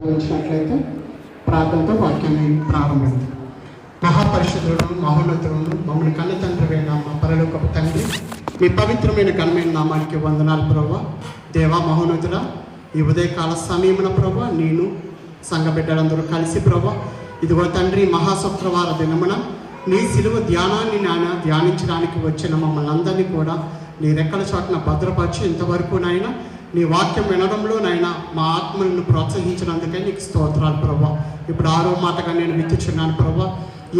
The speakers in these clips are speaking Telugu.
ఉంచినట్లయితే ప్రార్థనతో వాక్యాన్ని ప్రారంభింది మహాపరిషుడు మహోన్నతుడు మమ్మల్ని కన్న తండ్రి మా పరలోకపు తండ్రి మీ పవిత్రమైన ఘనమైన నామానికి వందనాలు ప్రభా దేవా మహోన్నతుడా ఈ ఉదయకాల సమయమున ప్రభా నేను సంఘబిడ్డలందరూ కలిసి ప్రభా ఇదిగో తండ్రి మహాశుక్రవార దినమున నీ సిలువ ధ్యానాన్ని నాయన ధ్యానించడానికి వచ్చిన మమ్మల్ని అందరినీ కూడా నీ రెక్కల చాటున భద్రపరిచి ఇంతవరకు నాయన నీ వాక్యం వినడంలో నాయన మా ఆత్మలను ప్రోత్సహించినందుకే నీకు స్తోత్రాలు ప్రభా. ఇప్పుడు ఆరో మాటగా నేను విత్తుచున్నాను ప్రభా.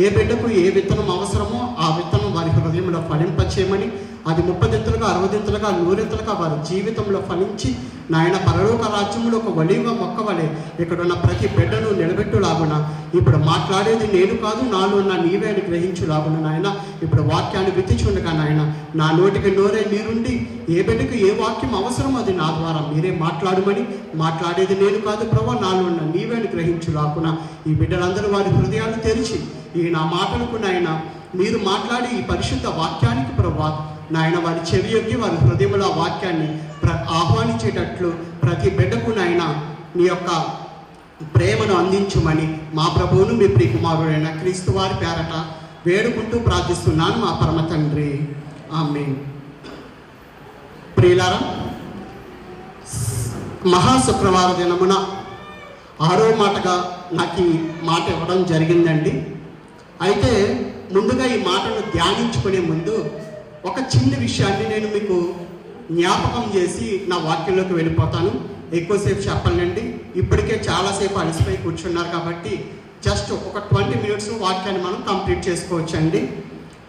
ఏ బిడ్డకు ఏ విత్తనం అవసరమో ఆ విత్తనం వారి హృదయంలో ఫలింపచేయమని అది ముప్పదింతలుగా అరవదింతలుగా నూరింతలుగా వారి జీవితంలో ఫలించి నాయన పరలోక రాజ్యంలో ఒక వలిగా మొక్క వలె ఇక్కడ ఉన్న ప్రతి బిడ్డను నిలబెట్టులాగున. ఇప్పుడు మాట్లాడేది నేను కాదు నాలో ఉన్న నీవే అని గ్రహించులాగున నాయన. ఇప్పుడు వాక్యాన్ని విత్తిచుండగా నాయన నా నోటికి నోరే మీరుండి ఏ బిడ్డకు ఏ వాక్యం అవసరం అది నా ద్వారా మీరే మాట్లాడమని. మాట్లాడేది నేను కాదు ప్రభా నాలో ఉన్న నీవే అని గ్రహించులాగున. ఈ బిడ్డలందరూ వారి హృదయాలు తెరిచి ఈ నా మాటలకు నాయన మీరు మాట్లాడి ఈ పరిశుద్ధ వాక్యానికి ప్రభా నాయన వారి చెవి యొక్క వారి హృదయంలో ఆ వాక్యాన్ని ప్ర ఆహ్వానించేటట్లు ప్రతి బిడ్డకు నాయన నీ యొక్క ప్రేమను అందించమని మా ప్రభువును మీ ప్రియకుమారుడైన క్రీస్తు వారి పేరట వేడుకుంటూ ప్రార్థిస్తున్నాను మా పరమ తండ్రి. ఆమె ప్రియులారా మహాశుక్రవార దినమున ఆరో మాటగా నాకు ఈ మాట ఇవ్వడం జరిగిందండి. అయితే ముందుగా ఈ మాటను ధ్యానించుకునే ముందు ఒక చిన్న విషయాన్ని నేను మీకు జ్ఞాపకం చేసి నా వాక్యంలోకి వెళ్ళిపోతాను. ఎక్కువసేపు చెప్పాలండి. ఇప్పటికే చాలాసేపు అలసిపోయి కూర్చున్నారు కాబట్టి జస్ట్ ఒక ట్వంటీ మినిట్స్ వాక్యాన్ని మనం కంప్లీట్ చేసుకోవచ్చండి.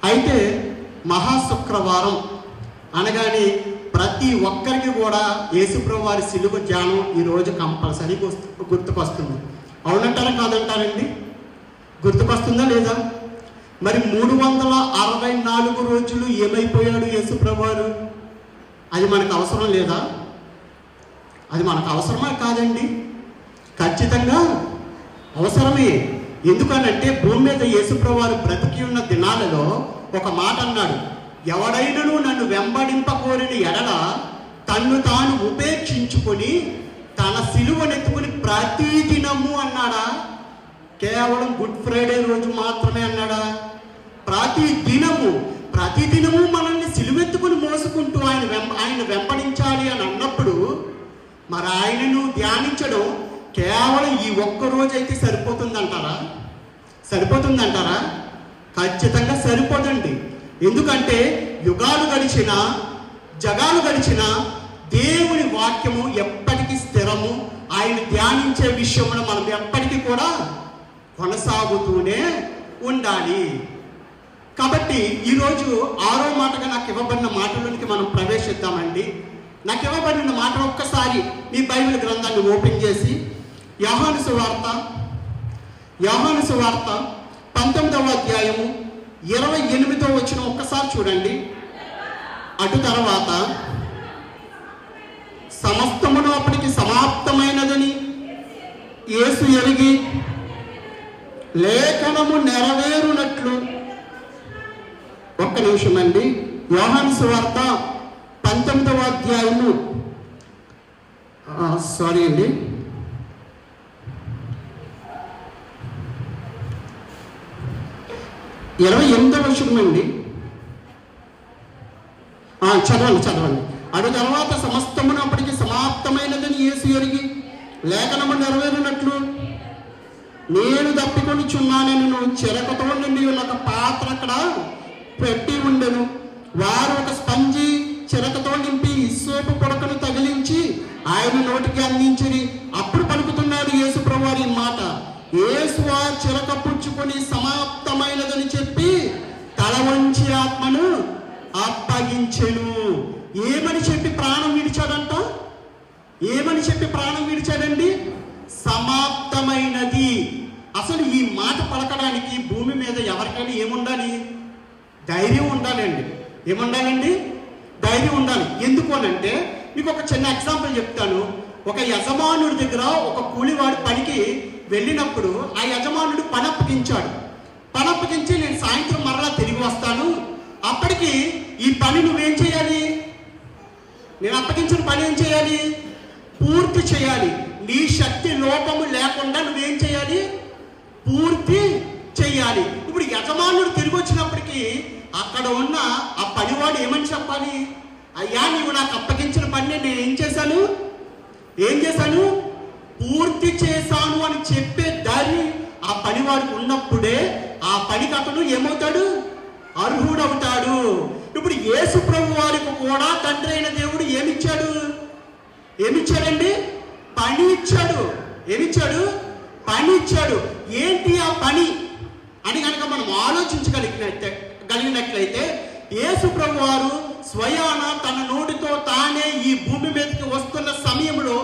అయితే మహాశుక్రవారం అనగానే ప్రతి ఒక్కరికి కూడా యేసుప్రభు వారి సిలువ ధ్యానం ఈరోజు కంపల్సరీ గుర్తు- గుర్తుకొస్తుంది. అవునంటారా కాదంటారండి? గుర్తుకొస్తుందా లేదా? మరి మూడు వందల అరవై నాలుగు రోజులు ఏమైపోయాడు యేసుప్రభువారు? అది మనకు అవసరం లేదా? అది మనకు అవసరమా కాదండి? ఖచ్చితంగా అవసరమే. ఎందుకనంటే భూమి మీద యేసుప్రభువారు బ్రతికి ఉన్న దినాలలో ఒక మాట అన్నాడు. ఎవడైనను నన్ను వెంబడింపకోరిన ఎడల తన్ను తాను ఉపేక్షించుకొని తన సిలువనెత్తుకుని ప్రతిదినము అన్నాడా? కేవలం గుడ్ ఫ్రైడే రోజు మాత్రమే అన్నాడా? ప్రతి దినము ప్రతి దినము మనల్ని సిలువెత్తుకుని మోసుకుంటూ ఆయన ఆయన వెంబడించాలి అని అన్నప్పుడు మరి ఆయనను ధ్యానించడం కేవలం ఈ ఒక్క రోజు అయితే సరిపోతుందంటారా? సరిపోతుందంటారా? ఖచ్చితంగా సరిపోదండి. ఎందుకంటే యుగాలు గడిచిన జగాలు గడిచిన దేవుని వాక్యము ఎప్పటికీ స్థిరము. ఆయన ధ్యానించే విషయంలో మనం ఎప్పటికీ కూడా కొనసాగుతూనే ఉండాలి. కాబట్టి ఈరోజు ఆరో మాటగా నాకు ఇవ్వబడిన మాటలోనికి మనం ప్రవేశిద్దామండి. నాకు ఇవ్వబడిన మాట ఒక్కసారి మీ బైబిల్ గ్రంథాన్ని ఓపెన్ చేసి యాహాను సువార్త యాహాను సువార్త పంతొమ్మిదవ అధ్యాయము ఇరవై ఎనిమిదో వచ్చిన ఒక్కసారి చూడండి. అటు తర్వాత సమస్తమును అప్పటికి సమాప్తమైనదని యేసు ఎరిగి లేఖనము నెరవేరునట్లు ఒక్క నిమిషం అండి యోహాను సువార్త పంతొమ్మిదవ అధ్యాయము. సారీ అండి. ఇరవై ఎనిమిదవ వచనం అండి చదవండి చదవండి. అటు తర్వాత సమస్తమును అప్పటికి సమాప్తమైనదని యేసు ఎరిగి లేఖనము నెరవేరినట్లు నేను తప్పికొని చున్నానని చెరకతో నుండి ఉన్న ఒక పాత్ర అక్కడ పెట్టి ఉండెను. వారు ఒక స్పంజి చిరకతో నింపి ఇస్సోపు పొడకను తగిలించి ఆయన నోటికి అందించిరి. అప్పుడు పలుకుతున్నాడు యేసు ప్రభువారి మాట. యేసు ఆ చిరక పుచ్చుకొని సమాప్తమైనదని చెప్పి తల వంచి ఆత్మను అప్పగించెను. ఏమని చెప్పి ప్రాణం విడిచాడంట? ఏమని చెప్పి ప్రాణం విడిచాడండి? సమాప్తమైనది. అసలు ఈ మాట పలకడానికి భూమి మీద ఎవరికైనా ఏముండాలి? ధైర్యం ఉండాలండి. ఏముండాలండి? ధైర్యం ఉండాలి. ఎందుకు అంటే మీకు ఒక చిన్న ఎగ్జాంపుల్ చెప్తాను. ఒక యజమానుడి దగ్గర ఒక కూలివాడు పనికి వెళ్ళినప్పుడు ఆ యజమానుడు పని అప్పగించాడు పని అప్పగించి నేను సాయంత్రం మరలా తిరిగి వస్తాను. అప్పటికి ఈ పని నువ్వేం చేయాలి? నేను అప్పగించిన పని ఏం చేయాలి? పూర్తి చేయాలి. నీ శక్తి లోపము లేకుండా నువ్వేం చేయాలి? పూర్తి చేయాలి. ఇప్పుడు యజమానుడు తిరిగి వచ్చినప్పటికీ అక్కడ ఉన్న ఆ పనివాడు ఏమని చెప్పాలి? అయ్యా నీవు నాకు అప్పగించిన పని నేను ఏం చేశాను? ఏం చేశాను? పూర్తి చేశాను అని చెప్పే దారి ఆ పనివాడికి ఉన్నప్పుడే ఆ పనికి అతను ఏమవుతాడు? అర్హుడవుతాడు. ఇప్పుడు యేసు ప్రభు వారికి కూడా తండ్రి అయిన దేవుడు ఏమిచ్చాడు? ఏమిచ్చాడండి? పని ఇచ్చాడు ఏమిచ్చాడు? పని ఇచ్చాడు ఏంటి ఆ పని? అని కనుక మనం ఆలోచించగలిగినట్టే కలిగినట్లయితే యేసు ప్రభు వారు స్వయాన తన నోటితో తానే ఈ భూమి మీదకి వస్తున్న సమయంలో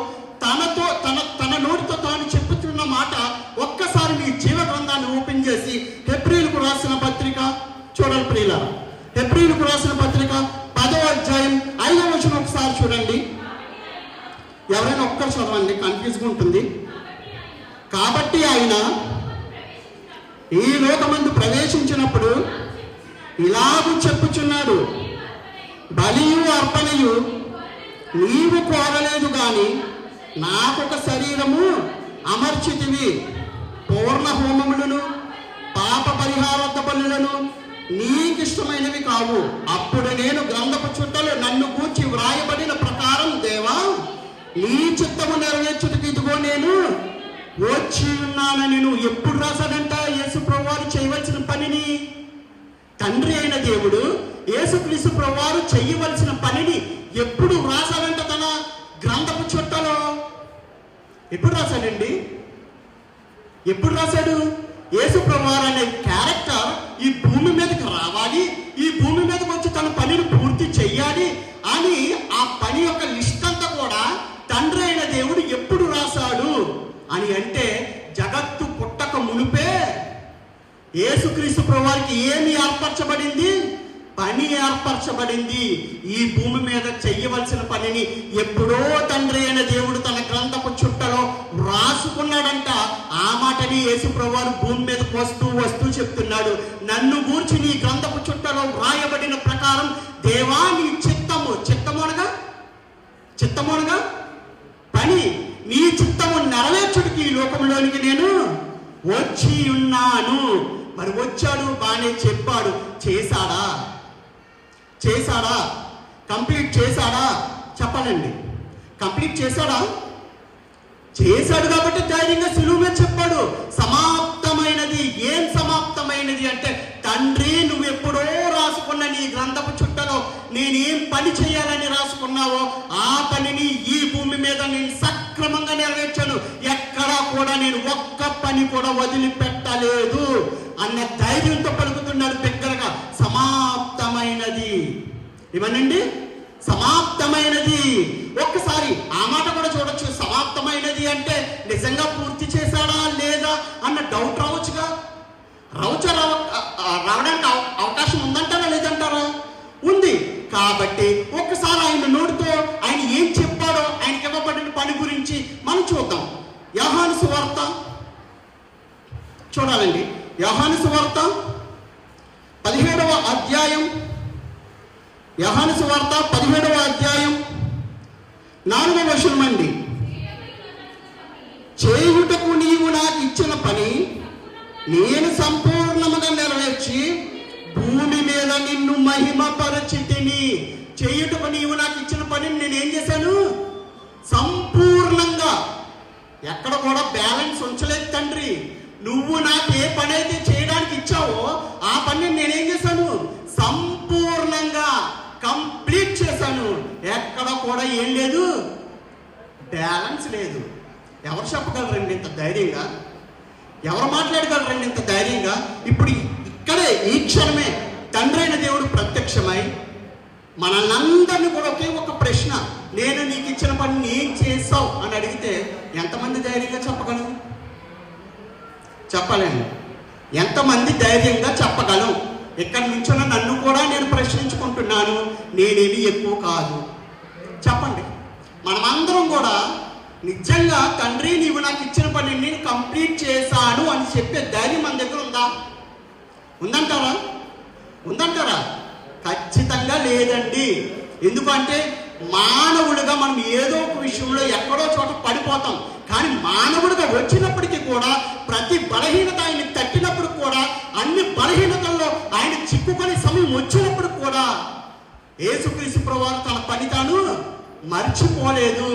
తనతో తన తన నోటితో తాను చెప్పుతున్న మాట ఒక్కసారి మీ జీవ గ్రంథాన్ని ఓపెన్ చేసి హెబ్రిల్కు రాసిన పత్రిక చూడండి ప్రియుల హెబ్రిల్కు రాసిన పత్రిక పదవ అధ్యాయం ఐదవ వచనం ఒకసారి చూడండి. ఎవరైనా ఒక్కరు చదవండి కన్ఫ్యూజ్గా ఉంటుంది. కాబట్టి ఆయన ఈ లోకమందు ప్రవేశించినప్పుడు ఇలాగు చెప్పుచున్నాడు. బలియు అర్పణయు నీవు కోరలేదు గాని నాకొక శరీరము అమర్చితివి. పూర్ణ హోమములను పాప పరిహారత బలులను నీకిష్టమైనవి కావు. అప్పుడు నేను గ్రంథపు చుట్టలు నన్ను కూర్చి వ్రాయబడిన ప్రకారం దేవా నీ చిత్తము నెరవేర్చుటకు ఇదిగో నేను వచ్చి ఉన్నానని నువ్వు ఎప్పుడు రాశాడంట? యేసు ప్రభువారు చేయవలసిన పనిని తండ్రి అయిన దేవుడు యేసుక్రీస్తు ప్రభువారు చేయవలసిన పనిని ఎప్పుడు రాశాడంట తన గ్రంథపు చుట్టలో? ఎప్పుడు రాశాడండి? ఎప్పుడు రాశాడు? యేసు ప్రభువారు అనే క్యారెక్టర్ ఈ భూమి మీదకి రావాలి ఈ భూమి మీదకి వచ్చి తన పనిని పూర్తి చెయ్యాలి అని ఆ పని యొక్క లిస్ట్ అంతా కూడా తండ్రి అయిన దేవుడు ఎప్పుడు రాశాడు అని అంటే యేసుక్రీస్తు ప్రభువారికి ఏమి ఏర్పరచబడింది? పని ఏర్పరచబడింది. ఈ భూమి మీద చెయ్యవలసిన పనిని ఎప్పుడో తండ్రి అయిన దేవుడు తన గ్రంథపు చుట్టలో రాసుకున్నాడంట ఆ మాటని యేసు ప్రభువారు భూమి మీదకి వస్తూ వస్తూ చెప్తున్నాడు. నన్ను గూర్చి నీ గ్రంథపు చుట్టలో వ్రాయబడిన ప్రకారం దేవా నీ చిత్తము చిత్తము అనగా? పని. నీ చిత్తము నెరవేర్చుడికి ఈ లోకంలోనికి నేను వచ్చి ఉన్నాను. మరి వచ్చాడు బాగానే చెప్పాడు. చేశాడా? చేశాడా? కంప్లీట్ చేశాడా? చెప్పాలండి కంప్లీట్ చేశాడా? చేశాడు కాబట్టి ధైర్యంగా సులువుగా చెప్పాడు. సమాప్తమైనది. ఏం సమాప్తమైనది అంటే తండ్రి నువ్వు ఎప్పుడో రాసుకున్న నీ గ్రంథపు చుట్టలో నేనేం పని చేయాలని రాసుకున్నావో ఆ పనిని ఈ భూమి మీద నేను సక్రమంగా నెరవేర్చాను. ఎక్కడా కూడా నేను ఒక్క పని కూడా వదిలిపెట్టలేదు అన్న ధైర్యంతో పలుకుతున్నాడు దగ్గరగా సమాప్తమైనది. ఇవనండి సమాప్తమైనది. ఒక్కసారి ఆ మాట కూడా చూడొచ్చు. సమాప్తమైనది అంటే నిజంగా పూర్తి చేశాడా లేదా అన్న డౌట్ రావచ్చుగా? రావచ్చా రావ రావడానికి అవ- అవకాశం ఉందంటారా లేదంటారా? ఉంది. కాబట్టి ఒక్కసారి ఆయన నోటితో ఆయన ఏం చెప్పాడో ఆయనకి ఇవ్వబడిన పని గురించి మనం చూద్దాం. యహాను సువార్త. చూడాలండి. యహాను సువార్త పదిహేడవ అధ్యాయం. యహాను సువార్త పదిహేడవ అధ్యాయం. నాలుగవ వచనం అండి. చేయుటకు నీవు నాకు ఇచ్చిన పని నేను సంపూర్ణముగా నెరవేర్చి భూమి మీద నిన్ను మహిమపరచితిని. చేయుటకు నీవు నాకు ఇచ్చిన పనిని నేను ఏం చేశాను? సంపూర్ణంగా. ఎక్కడ కూడా బ్యాలెన్స్ ఉంచలేదు తండ్రి. నువ్వు నాకు ఏ పని అయితే చేయడానికి ఇచ్చావో ఆ పని నేనేం చేశాను? సంపూర్ణంగా కంప్లీట్ చేశాను. ఎక్కడ కూడా ఏం లేదు. బ్యాలెన్స్ లేదు. ఎవరు చెప్పగలరండి ఇంత ధైర్యంగా? ఎవరు మాట్లాడగలరండి ఇంత ధైర్యంగా? ఇప్పుడు ఇక్కడే ఈ క్షణమే తండ్రైన దేవుడు ప్రత్యక్షమై మనల్నందరినీ కూడా ఒకే ఒక ప్రశ్న నేను నీకు ఇచ్చిన పని ఏం చేసావు అని అడిగితే ఎంతమంది ధైర్యంగా చెప్పగలం చెప్పలేను ఎంతమంది ధైర్యంగా చెప్పగలం? ఇక్కడి నుంచున్న నన్ను కూడా నేను ప్రశ్నించుకుంటున్నాను నేనేమి ఎక్కువ కాదు. చెప్పండి. మనమందరం కూడా నిజంగా తండ్రి నీవు నాకు ఇచ్చిన పని నేను కంప్లీట్ చేశాను అని చెప్పే ధైర్యం మన దగ్గర ఉందా? ఉందంటారా? ఉందంటారా? ఖచ్చితంగా లేదండి. ఎందుకంటే మానవుడిగా మనం ఏదో ఒక విషయంలో ఎక్కడో చోట పడిపోతాం. కానీ మానవుడిగా వచ్చినప్పటికీ కూడా ప్రతి బలహీనత ఆయన్ని తట్టినప్పుడు కూడా అన్ని బలహీనతల్లో ఆయన చిక్కుకునే సమయం వచ్చినప్పుడు కూడా ఏసుక్రీసు ప్రభువారు తన పని తాను మర్చిపోలేదు.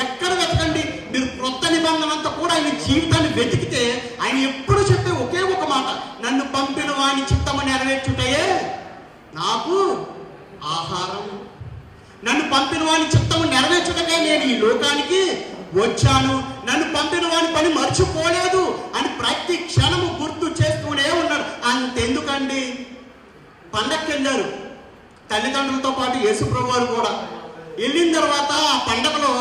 ఎక్కడ వెతకండి? మీరు క్రొత్త నిబంధన అంతా కూడా ఆయన జీవితాన్ని వెతికితే ఆయన ఎప్పుడు చెప్పే ఒకే ఒక మాట నన్ను పంపిన వాని చిత్తము నెరవేర్చుటయే నాకు ఆహారం. నన్ను పంపిన వాని చిత్తము నెరవేర్చుటకే నేను ఈ లోకానికి వచ్చాను. నన్ను పంపిన వాని పని మర్చిపోలేదు అని ప్రతి క్షణము గుర్తు చేస్తూనే ఉన్నారు. అంతెందుకండి? పండక్కి వెళ్ళారు తల్లిదండ్రులతో పాటు యేసుప్రభు వారు కూడా. వెళ్ళిన తర్వాత ఆ పండగలో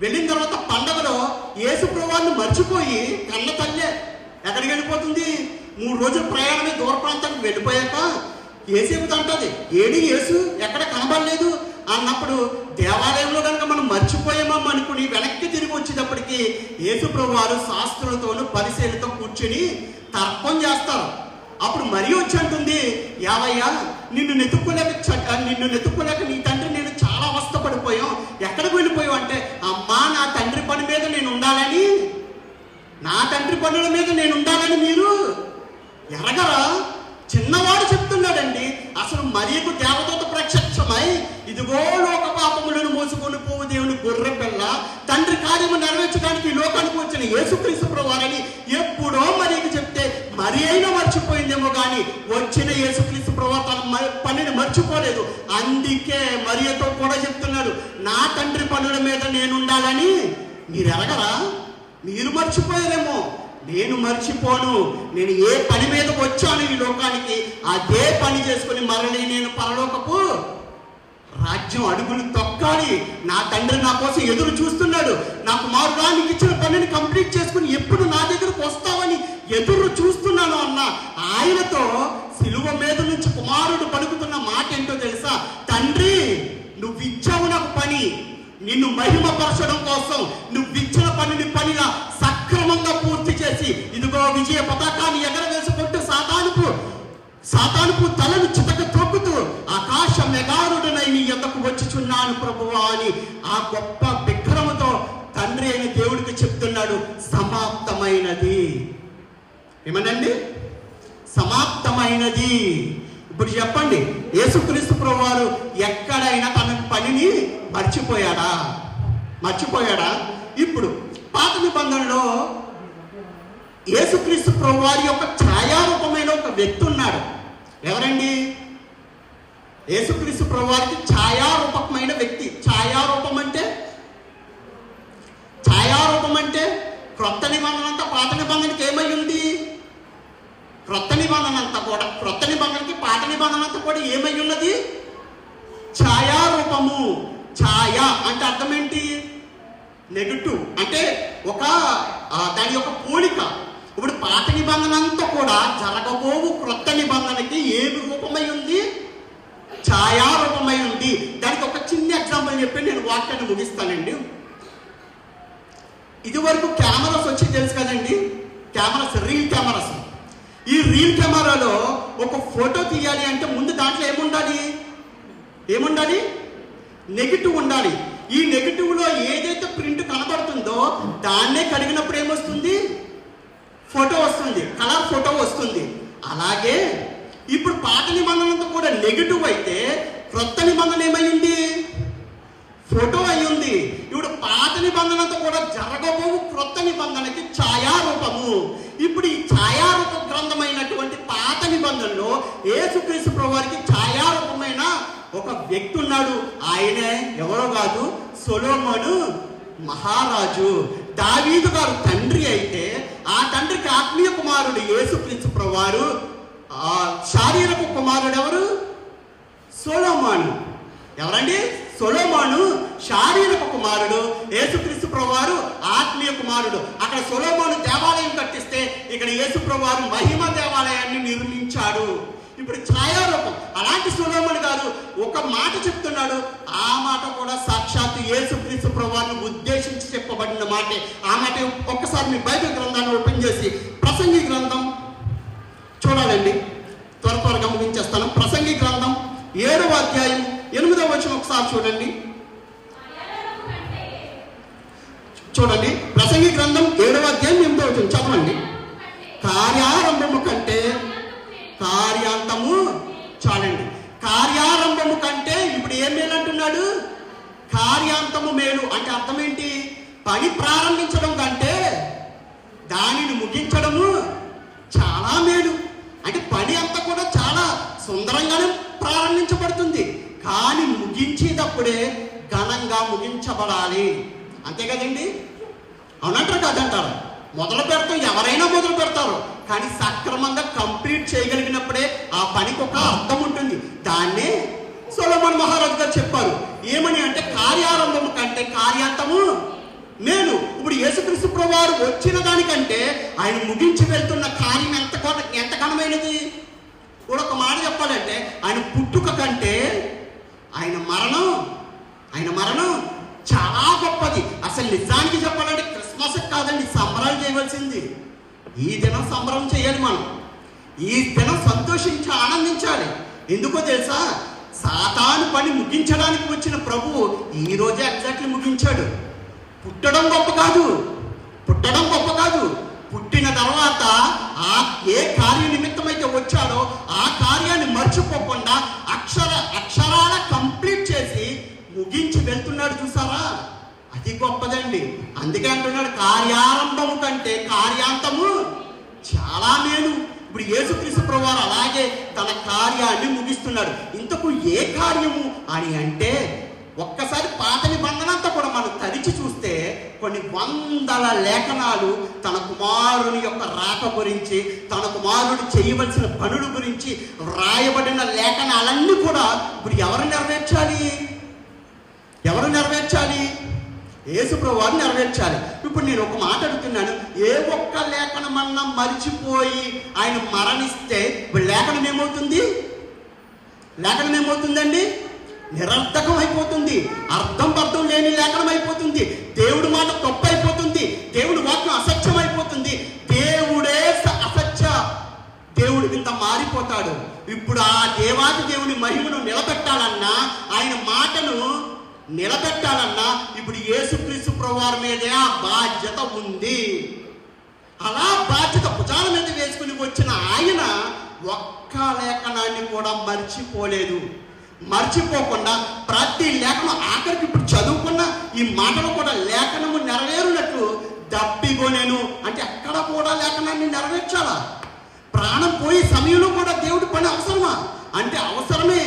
వెళ్ళిన తర్వాత పండగలో యేసు ప్రభాన్ని మర్చిపోయి కన్న తల్లే. ఎక్కడికి వెళ్ళిపోతుంది? మూడు రోజుల ప్రయాణమే దూర ప్రాంతానికి వెళ్ళిపోయాక ఏసేపుతో అంటది ఏడి యేసు? ఎక్కడ కనబడలేదు? అన్నప్పుడు దేవాలయంలో కనుక మనం మర్చిపోయామో అనుకుని వెనక్కి తిరిగి వచ్చేటప్పటికి యేసుప్రభు వారు శాస్త్రులతోనూ పరిశీలతో కూర్చుని తర్పం చేస్తారు. అప్పుడు మరీ వచ్చి అంటుంది యావయ్యా నిన్ను నెతుక్కోలేక చ- నిన్ను నెతుక్కోలేక నీ తండ్రి నేను అవస్థ పడిపోయాం ఎక్కడికి వెళ్ళిపోయావు అంటే అమ్మా నా తండ్రి పని మీద నేను ఉండాలని. నా తండ్రి పనుల మీద నేను ఉండాలని మీరు ఎరగరా? చిన్నవాడు చెప్తున్నాడండి అసలు మరియకు దేవదూత ప్రత్యక్షమై ఇదిగో లోక పాపములను మోసుకొని పోవు దేవుని గొర్రె పిల్ల. తండ్రి కార్యము నెరవేర్చడానికి ఈ లోకానికి వచ్చిన యేసుక్రీస్తు వారని ఎప్పుడో మరియకు చెప్తే మరి అయినా మర్చిపోయిందేమో కానీ వచ్చిన యేసుక్రీస్తు పనిని మర్చిపోలేదు. అందుకే మరియతో కూడా చెప్తున్నాడు నా తండ్రి పనుల మీద నేను ఉండాలని మీరు ఎరగరా? మీరు మర్చిపోయారేమో నేను మర్చిపోను. నేను ఏ పని మీద వచ్చాను ఈ లోకానికి అదే పని చేసుకుని మరలి నేను పరలోకపు రాజ్యం అడుగులు తొక్కాలి. నా తండ్రి నా కోసం ఎదురు చూస్తున్నాడు. నా కుమారుడు ఇచ్చిన పనిని కంప్లీట్ చేసుకుని ఎప్పుడు నా దగ్గరకు వస్తావని ఎదురు చూస్తున్నాను అన్న ఆయనతో సిలువ మీద నుంచి కుమారుడు పలుకుతున్న మాట ఏంటో తెలుసా? తండ్రి నువ్వు ఇచ్చావు నాకు పని. నిన్ను మహిమపరచడం కోసం నువ్వు ఇచ్చిన పనిని పనిగా సక్రమంగా పూర్తి చేసి ఇదిగో విజయ పతాకాన్ని ఎగరవేసుకుంటూ సాతానుపు సాతానుపు తలను చితక తొక్కుతూ ఆకాశ మెగారుడనై నీ ఎద్దకు వచ్చుచున్నాను ప్రభువా అని ఆ గొప్ప విక్రమతో తండ్రి అయిన దేవుడికి చెప్తున్నాడు సమాప్తమైనది. ఏమనండి? సమాప్తమైనది. ఇప్పుడు చెప్పండి యేసుక్రీస్తు ప్రభువారు ఎక్కడైనా తన పనిని మర్చిపోయాడా? మర్చిపోయాడా? ఇప్పుడు పాత నిబంధనలో యేసుక్రీస్తు ప్రభువారి యొక్క ఛాయారూపమైన ఒక వ్యక్తి ఉన్నాడు. ఎవరండి? యేసుక్రీస్తు ప్రభువారికి ఛాయారూపకమైన వ్యక్తి. ఛాయారూపం అంటే? ఛాయారూపం అంటే క్రొత్త నిబంధన అంతా పాత నిబంధనకి ఏమై ఉంది? క్రొత్త నిబంధన అంతా కూడా క్రొత్త నిబంధనకి పాట నిబంధన అంతా కూడా ఏమై ఉన్నది? ఛాయారూపము. ఛాయ అంటే అర్థం ఏంటి? నెగటివ్. అంటే ఒక దాని యొక్క పోలిక. ఇప్పుడు పాత నిబంధన అంతా కూడా జరగబోవు క్రొత్త నిబంధనకి ఏమి రూపమై ఉంది? ఛాయారూపమై ఉంది. దానికి ఒక చిన్న ఎగ్జాంపుల్ చెప్పి నేను వాక్యాన్ని ముగిస్తానండి. ఇది వరకు కెమెరాస్ వచ్చి తెలుసు కదండి? Cameras reel cameras. ఈ రీల్ కెమెరాలో ఒక ఫోటో తీయాలి అంటే ముందు దాంట్లో ఏముండాలి? ఏముండాలి? నెగిటివ్ ఉండాలి. ఈ నెగిటివ్లో ఏదైతే ప్రింట్ కనబడుతుందో దాన్నే కడిగినప్పుడు ఏమొస్తుంది? ఫోటో వస్తుంది. కలర్ ఫోటో వస్తుంది. అలాగే ఇప్పుడు పాత నిబంధనతో కూడా నెగిటివ్ అయితే క్రొత్త నిబంధన ఏమైంది ఫోటో అయ్యింది. ఇప్పుడు పాత నిబంధనతో కూడా జరగబోవు క్రొత్త నిబంధనకి ఛాయారూపము. ఇప్పుడు ఈ ఛాయారూప గ్రంథమైనటువంటి పాత నిబంధనలో ఏసుక్రీసు ప్రభువారికి ఛాయారూపమైన ఒక వ్యక్తి ఉన్నాడు. ఆయనే ఎవరో కాదు? సొలోమను మహారాజు. దావీదు గారు తండ్రి అయితే ఆ తండ్రికి ఆత్మీయ కుమారుడు యేసుక్రీస్తు ప్రభువారు. ఆ శారీరక కుమారుడు ఎవరు? సోలోమాను. ఎవరండి? సొలోమాను శారీరక కుమారుడు యేసుక్రీస్తు ప్రభువారు ఆత్మీయ కుమారుడు. అక్కడ సొలోమాను దేవాలయం కట్టిస్తే ఇక్కడ యేసు ప్రభువారు మహిమ దేవాలయాన్ని నిర్మించాడు. ఇప్పుడు ఛాయారూపం. అలాంటి సులోమని గారు ఒక మాట చెప్తున్నాడు. ఆ మాట కూడా సాక్షాత్ యేసుక్రీస్తు ప్రభువారిని ఉద్దేశించి చెప్పబడిన మాటే. ఆ మాట ఒక్కసారి మీ బైబిల్ గ్రంథాన్ని ఓపెన్ చేసి ప్రసంగి గ్రంథం చూడాలండి. త్వర త్వరగా ముగించేస్తాను. ప్రసంగి గ్రంథం ఏడవ అధ్యాయం ఎనిమిదవ వచ్చిన ఒకసారి చూడండి. చూడండి. ప్రసంగి గ్రంథం ఏడవ అధ్యాయం ఎనిమిదవ వచ్చింది చదవండి. కార్యారంభము కంటే కార్యాంతము చాలండి. కార్యారంభము కంటే ఇప్పుడు ఏం మేలు అంటున్నాడు? కార్యాంతము మేలు. అంటే అర్థం ఏంటి? పని ప్రారంభించడం కంటే దానిని ముగించడము చాలా మేలు. అంటే పని అంతా కూడా చాలా సుందరంగానే ప్రారంభించబడుతుంది. కానీ ముగించేటప్పుడే ఘనంగా ముగించబడాలి. అంతే కదండి? అవునంటారు కదంటారు? మొదలు పెడతాం ఎవరైనా మొదలు పెడతారు. కానీ సక్రమంగా కంప్లీట్ చేయగలిగినప్పుడే ఆ పనికి ఒక అర్థం ఉంటుంది. దాన్నే సొలమన్ మహారాజు గారు చెప్పారు. ఏమని అంటే కార్యారంభము కంటే కార్యాంతము నేను ఇప్పుడు యేసుక్రీస్తు ప్రభువారు వచ్చిన దానికంటే ఆయన ముగించి వెళ్తున్న కార్యం ఎంత ఎంత ఘనమైనది? కూడా ఒక మాట చెప్పాలంటే ఆయన పుట్టుక కంటే ఆయన మరణం ఆయన మరణం చాలా గొప్పది. అసలు నిజానికి చెప్పాలంటే క్రిస్మస్ కాదండి సంబరాలు చేయవలసింది. ఈ దినం సంబరం చేయాలి మనం. ఈ దినం సంతోషించి ఆనందించాలి. ఎందుకో తెలుసా? సాతాను పని ముగించడానికి వచ్చిన ప్రభువు ఈ రోజే ఎగ్జాక్ట్లీ ముగించాడు. పుట్టడం గొప్ప కాదు. పుట్టడం గొప్ప కాదు. పుట్టిన తర్వాత ఆ ఏ కార్య నిమిత్తమైతే వచ్చాడో ఆ కార్యాన్ని మర్చిపోకుండా అక్షర అక్షరాల కంప్లీట్ చేసి ముగించి వెళ్తున్నాడు చూసారా? అది గొప్పదండి. అందుకే అంటున్నాడు కార్యారంభము కంటే కార్యాంతము చాలా మేలు. ఇప్పుడు యేసుక్రీస్తు ప్రభువారు అలాగే తన కార్యాన్ని ముగిస్తున్నాడు. ఇంతకు ఏ కార్యము అని అంటే ఒక్కసారి పాత నిబంధనంతా కూడా మనం తరిచి చూస్తే కొన్ని వందల లేఖనాలు తన కుమారుని యొక్క రాక గురించి తన కుమారుడు చేయవలసిన పనుల గురించి వ్రాయబడిన లేఖనాలన్నీ కూడా ఇప్పుడు ఎవరు నెరవేర్చాలి? ఎవరు నెరవేర్చాలి? యేసుప్రభు వారు నెరవేర్చాలి. ఇప్పుడు నేను ఒక మాట అడుగుతున్నాను. ఏ ఒక్క లేఖనమన్నా మరిచిపోయి ఆయన మరణిస్తే ఇప్పుడు లేఖనం ఏమవుతుంది? లేఖనం ఏమవుతుందండి? నిరర్థకం అయిపోతుంది అర్థం అర్థం లేని లేఖనం అయిపోతుంది దేవుడి మాట తప్పు అయిపోతుంది దేవుడి వాక్యం అసత్యం అయిపోతుంది దేవుడే స- అసత్య. దేవుడు కింద మారిపోతాడు. ఇప్పుడు ఆ దేవాది దేవుని మహిమను నిలబెట్టాలన్నా ఆయన మాటను నిలబెట్టాలన్నా ఇప్పుడు యేసుక్రీస్తు ప్రభువారి మీదే ఆ బాధ్యత ఉంది. అలా బాధ్యత భుజాల మీద వేసుకుని వచ్చిన ఆయన ఒక్క లేఖనాన్ని కూడా మర్చిపోలేదు. మర్చిపోకుండా ప్రతి లేఖనం ఆఖరికి ఇప్పుడు చదువుకున్న ఈ మాటలు కూడా లేఖనము నెరవేరునట్లు దప్పిగోనేను. అంటే ఎక్కడ కూడా లేఖనాన్ని నెరవేర్చాలా? ప్రాణం పోయే సమయంలో కూడా దేవుడి పని అవసరమా? అంటే అవసరమే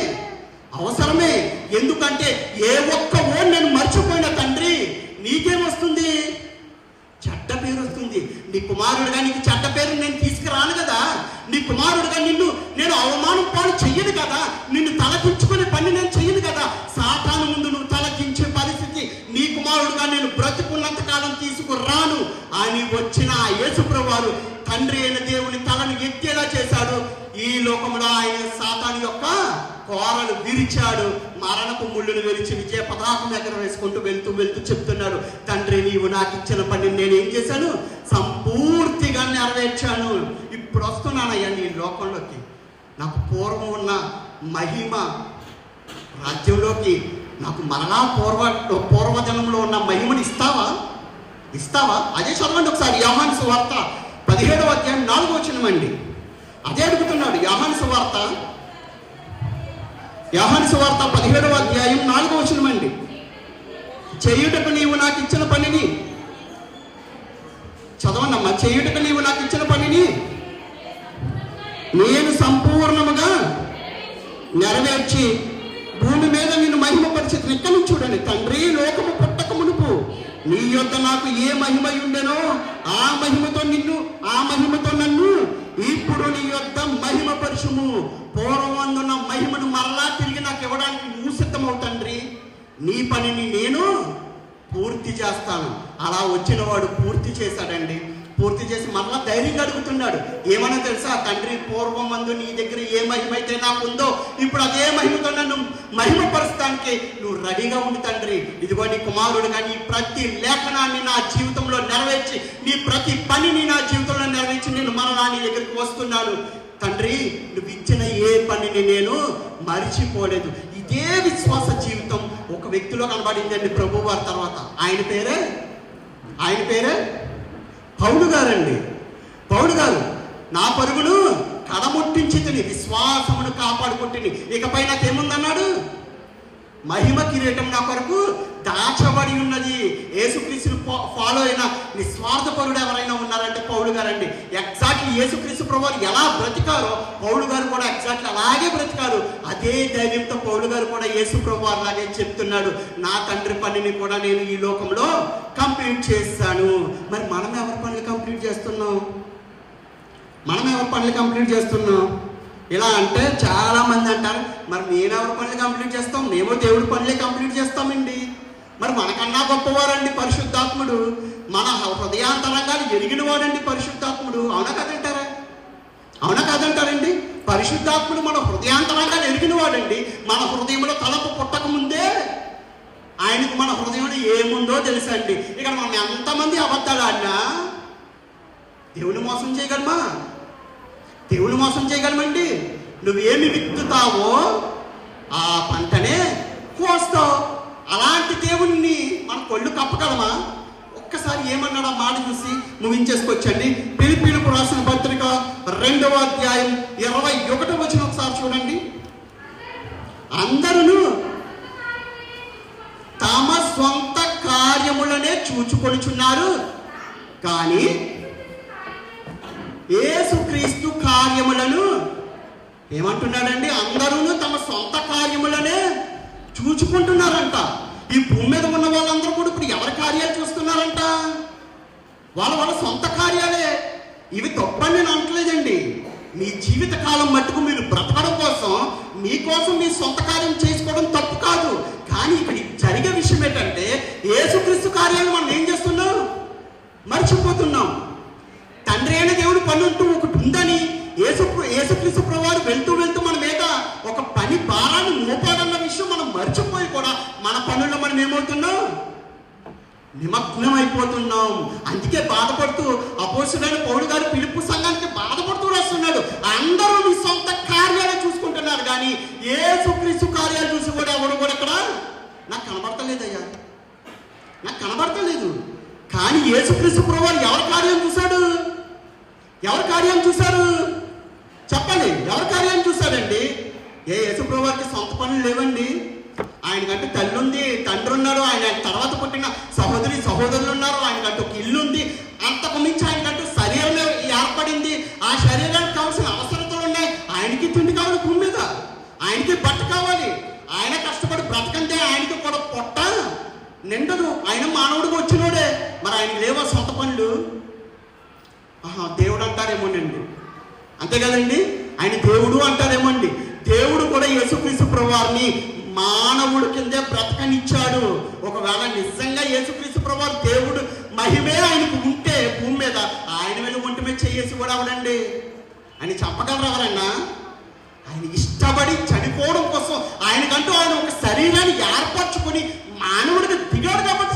అవసరమే. ఎందుకంటే ఏ ఒక్క ఓ నేను మర్చిపోయిన తండ్రి నీకేమొస్తుంది చెప్పింది నీ కుమారుడుగా నీకు చెడ్డ పేరు నేను తీసుకురాను కదా. నీ కుమారుడుగా నిన్ను నేను అవమానం పాలు చెయ్యను కదా. నిన్ను తలకించుకునే పని నేను చెయ్యను కదా. సాతాను ముందు నువ్వు తలకించే పరిస్థితి. నీ కుమారుడుగా నేను బ్రతుకున్నంత కాలం తీసుకురాను. అని వచ్చిన ఆ యేసుప్రభు వారు తండ్రి అయిన దేవుని తలను ఎత్తేలా చేశాడు. ఈ లోకంలో ఆయన సాతాను యొక్క కోరలు విరిచాడు. మరణపు ముళ్ళును విరిచి విజయ పతాకం దగ్గర వేసుకుంటూ వెళ్తూ వెళ్తూ చెప్తున్నాడు. తండ్రి నీవు నాకు ఇచ్చిన పని నేను ఏం చేశాను? సంపూర్తిగా నెరవేర్చాను. ఇప్పుడు వస్తున్నానయ్యా నీ లోకంలోకి. నాకు పూర్వం ఉన్న మహిమ రాజ్యంలోకి నాకు మరలా పూర్వ పూర్వజనంలో ఉన్న మహిమని ఇస్తావా? ఇస్తావా? అదే చదవండి ఒకసారి. యోహాను సువార్త పదిహేడవ అధ్యాయం నాలుగో వచ్చినమండి అదే అడుగుతున్నాడు యాహాను సువార్త. యాహాను సువార్త పదిహేడవ అధ్యాయం నాలుగో వచ్చినమండి చేయుటకు నీవు నాకు ఇచ్చిన పనిని. చదవండమ్మా చేయుటకు నీవు నాకు ఇచ్చిన పనిని నేను సంపూర్ణముగా నెరవేర్చి భూమి మీద నేను మహిమ పరిస్థితిని ఎక్కడి నుంచి చూడండి? తండ్రి లోకం నీ యొద్ద నాకు ఏ మహిమ ఉండెనో ఆ మహిమతో నిన్ను ఆ మహిమతో నన్ను ఇప్పుడు నీ యొద్ద మహిమ పరుషుము పూర్వమందున్న మహిమను మరలా తిరిగి నాకు ఇవ్వడానికి నువ్వు సిద్ధమవుతండ్రి నీ పనిని నేను పూర్తి చేస్తాను. అలా వచ్చిన వాడు పూర్తి చేశాడండి. పూర్తి చేసి మరలా ధైర్యంగా అడుగుతున్నాడు. ఏమన్నా తెలుసా? తండ్రి పూర్వం మందు నీ దగ్గర ఏ మహిమ అయితే నాకు ఉందో ఇప్పుడు అదే మహిమతో నన్ను మహిమపరచడానికి నువ్వు రెడీగా ఉండి తండ్రి. ఇదిగో నీ కుమారుడు కానీ ప్రతి లేఖనాన్ని నా జీవితంలో నెరవేర్చి నీ ప్రతి పనిని నా జీవితంలో నెరవేర్చి నేను మరలా నీ దగ్గరికి వస్తున్నాను తండ్రి నువ్వు ఇచ్చిన ఏ పనిని నేను మరిచిపోలేదు. ఇదే విశ్వాస జీవితం ఒక వ్యక్తిలో కనబడిందండి ప్రభు వారి తర్వాత. ఆయన పేరే? ఆయన పేరే? పౌలు గారండి. పౌలు గారు నా పరుగులు కడముట్టించి తిని విశ్వాసమును కాపాడుకుంటుని. ఇకపై నాకేముందన్నాడు? మహిమ కిరీటం నా కొరకు దాచబడి ఉన్నది. యేసుక్రీస్తుని ఫాలో అయిన నిస్వార్థ పరుడు ఎవరైనా ఉన్నారంటే పౌలు గారండి. ఎగ్జాక్ట్లీ యేసుక్రీస్తు ప్రభు ఎలా బ్రతికారో పౌలు గారు కూడా ఎగ్జాక్ట్లీ అలాగే బ్రతికారు. అదే ధైర్యంతో పౌలు గారు కూడా యేసు ప్రభు అలాగే చెప్తున్నాడు. నా తండ్రి పనిని కూడా నేను ఈ లోకంలో కంప్లీట్ చేస్తాను. మరి మనం ఎవరి పనులు కంప్లీట్ చేస్తున్నాం? మనం ఎవరి పనులు కంప్లీట్ చేస్తున్నాం? ఇలా అంటే చాలా మంది అంటారు మరి నేను ఎవరి పనులు కంప్లీట్ చేస్తాం? మేము దేవుడి పనులే కంప్లీట్ చేస్తామండి. మరి మనకన్నా గొప్పవారండి పరిశుద్ధాత్ముడు. మన హృదయాంతరంగాలు ఎరిగిన వాడండి పరిశుద్ధాత్ముడు. అవునా కదంటారా? అవునా కదంటారండి? పరిశుద్ధాత్ముడు మన హృదయాంతరంగా ఎరిగిన వాడండి. మన హృదయంలో తలపు పుట్టక ముందే ఆయనకు మన హృదయంలో ఏముందో తెలుసండి. ఇక్కడ మనం ఎంతమంది అబద్ధాలు ఆడినా? దేవుని మోసం చేయగలమా? దేవుని మోసం చేయగలమండి. నువ్వేమి విత్తుతావో ఆ పంటనే కోస్తావు. అలాంటి దేవుణ్ణి మన కొళ్ళు కప్పగలమా? ఒక్కసారి ఏమన్నాడు ఆ మాట చూసి ముగించేసుకొచ్చండి. పిలిపిలుపు రాసిన పత్రిక రెండవ అధ్యాయం ఇరవై ఒకటి వచ్చిన ఒకసారి చూడండి. అందరూ తమ సొంత కార్యములనే చూచుకొనుచున్నారు. కానీ ఏసుక్రీస్తు కార్యములను ఏమంటున్నాడండి? అందరూ తమ సొంత కార్యములనే చూచుకుంటున్నారంట. ఈ భూమి మీద ఉన్న వాళ్ళందరూ కూడా ఇప్పుడు ఎవరి కార్యాలు చూస్తున్నారంట? వాళ్ళ వాళ్ళ సొంత కార్యాలే. ఇవి తప్పని నేను అనట్లేదండి. మీ జీవిత కాలం మట్టుకు మీరు బ్రతకడం కోసం మీకోసం మీ సొంత కార్యం చేసుకోవడం తప్పు కాదు. కానీ ఇక్కడ జరిగే విషయం ఏంటంటే యేసుక్రీస్తు కార్యాలు మనం ఏం చేస్తున్నాం? మర్చిపోతున్నాం. తండ్రి అయిన దేవుడు పని అంటూ ఒకటి ఉందని యేసు యేసుక్రీస్తు ప్రభువారు వెళ్తూ వెళ్తూ మన మీద ఒక పని భారాన్ని మోపాడన్న విషయం మనం మర్చిపోయి కూడా మన పనుల్లో మనం ఏమవుతున్నాం? నిమగ్నం అయిపోతున్నాం. అందుకే బాధపడుతూ అపోసుడైన పౌరుడు గారు పిలుపు సంఘానికి బాధపడుతూ రాస్తున్నాడు. అందరూ మీ సొంత కార్యాలు చూసుకుంటున్నారు కానీ ఏ సుక్రీస్తు కార్యాలు చూసి కూడా ఎవరు కూడా ఇక్కడ నాకు కనబడతలేదయ్యా. నాకు కనబడతలేదు. కానీ యేసుక్రీస్తు ప్రభు ఎవరి కార్యం చూశాడు? ఎవరి కార్యం చూశారు? చెప్పండి ఎవరి కార్యం చూశారండి? ఏ యేసుప్రభు సొంత పనులు లేవండి. ఆయనకంటే తల్లి ఉంది తండ్రి ఉన్నాడు ఆయన తర్వాత పుట్టిన సహోదరి సహోదరులు ఉన్నారు ఆయనకంటూ ఒక ఇల్లు ఉంది. అంతకు మించి ఆయనకంటూ శరీరం ఏర్పడింది. ఆ శరీరానికి కావాల్సిన అవసరతలు ఉన్నాయి. ఆయనకి తిండి కావాలి భూమి మీద. ఆయనకి బట్ట కావాలి. ఆయన కష్టపడి బ్రతకంటే ఆయనకి కూడా పొట్ట నిండదు. ఆయన మానవుడికి వచ్చినోడే. మరి ఆయనకి లేవా సొంత పనులు? ఆహా దేవుడు అంటారేమోనండి అంతే కదండి? ఆయన దేవుడు అంటారేమోండి దేవుడు కూడా యేసుక్రీస్తు ప్రభువారిని మానవుడు కిందే బ్రతకనిచ్చాడు. ఒకవేళ నిజంగా యేసుక్రీస్తు ప్రభువారు దేవుడు మహిమే ఆయనకు ఉంటే భూమి మీద ఆయన మీద ఒంటి మీద చేసి కూడా అవడండి ఆయన చెప్పగలరు ఎవరన్నా? ఆయన ఇష్టపడి చనిపోవడం కోసం ఆయనకంటూ ఆయన ఒక శరీరాన్ని ఏర్పరచుకొని మానవుడికి దిగాడు కాబట్టి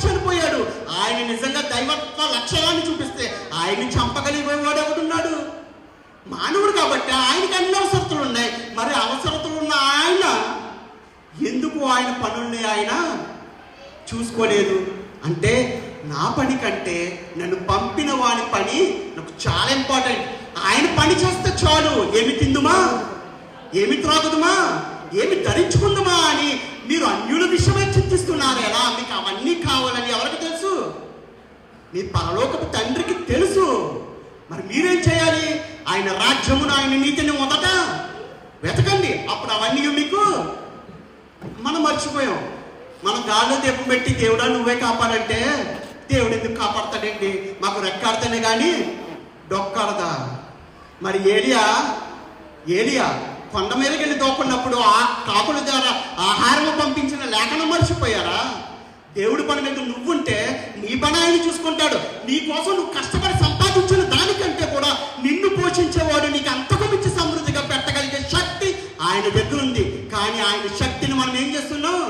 ఆయన నిజంగా దైవత్వ లక్షణాన్ని చూపిస్తే ఆయన్ని చంపగలిగేవాడు ఎవడున్నాడు? మానవుడు కాబట్టి ఆయనకి అన్ని అవసరతలు ఉన్నాయి. మరి అవసరతలు ఉన్న ఆయన ఎందుకు ఆయన పనుల్ని ఆయన చూసుకోలేదు? అంటే నా పని కంటే నన్ను పంపిన వాడి పని నాకు చాలా ఇంపార్టెంట్ ఆయన పని చేస్తే చాలు. ఏమి తిందుమా? ఏమి త్రాగుదుమా? ఏమి ధరించుకుందుమా అని మీరు అన్యుల విషయమే చింతిస్తున్నారు ఎలా మీకు అవన్నీ కావాలని ఎవరికి తెలుసు? మీ పరలోకపు తండ్రికి తెలుసు. మరి మీరేం చేయాలి? ఆయన రాజ్యమును ఆయన నీతిని మొదట వెతకండి. అప్పుడు అవన్నీ మీకు మనం మర్చిపోయాం. మనం గాల్లో దీపం పెట్టి దేవుడా నువ్వే కాపాడంటే దేవుడు ఎందుకు కాపాడతాడండి? మాకు రెక్కాడితేనే కానీ డొక్కాడదా? మరి ఏలియా ఏలియా కొండ మీదకి వెళ్ళి దోకున్నప్పుడు ఆ కాకుల ద్వారా ఆహారం పంపించిన లేఖనం మర్చిపోయారా? దేవుడి పని మీద నువ్వుంటే నీ పని ఆయన చూసుకుంటాడు. నీ కోసం నువ్వు కష్టపడి సంపాదించిన దానికంటే కూడా నిన్ను పోషించేవాడు నీకు అంతకు మించి సమృద్ధిగా పెట్టగలిగే శక్తి ఆయన దగ్గర ఉంది. కానీ ఆయన శక్తిని మనం ఏం చేస్తున్నాం?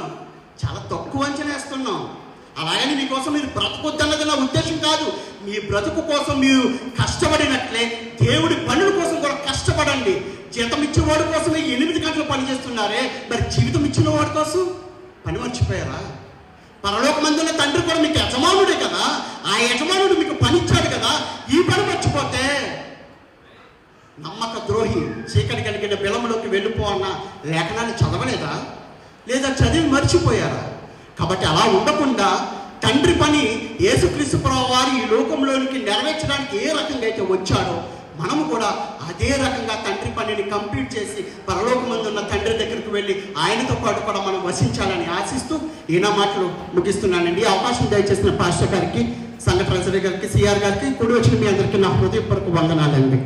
చాలా తక్కువ అంచనా వేస్తున్నాం. అలాగని మీకోసం మీరు బ్రతకొద్దన్నది నా ఉద్దేశం కాదు. మీ బ్రతుకు కోసం మీరు కష్టపడినట్లే దేవుడి పనుల కోసం కూడా కష్టపడండి. జీతం ఇచ్చేవాడి కోసమే ఎనిమిది గంటలు పని చేస్తున్నారే. మరి జీవితం ఇచ్చిన వాడి కోసం పని మర్చిపోయారా? పరలోక మందుల తండ్రి కూడా మీకు యజమానుడే కదా. ఆ యజమానుడు మీకు పని ఇచ్చాడు కదా. ఈ పని మర్చిపోతే నమ్మక ద్రోహి చీకటి కలిగిన బిలంలోకి వెళ్ళిపో అన్న లేఖనాన్ని చదవలేదా? లేదా చదివి మర్చిపోయారా? కాబట్టి అలా ఉండకుండా తండ్రి పని యేసుక్రీస్తు ప్రభు ఈ లోకంలోనికి నెరవేర్చడానికి ఏ రకంగా అయితే వచ్చాడో మనము కూడా అదే రకంగా తండ్రి పనిని కంప్లీట్ చేసి పరలోకమందున్న తండ్రి దగ్గరికి వెళ్ళి ఆయనతో పాటు కూడా మనం వసించాలని ఆశిస్తూ ఈయన మాటలు ముగిస్తున్నానండి. ఈ అవకాశం దయచేసిన పాస్టర్ గారికి సంఘ ట్రెజరీ గారికి సిఆర్ గారికి కూడి వచ్చిన మీ అందరికీ నా హృదయపూర్వక వందనాలండి.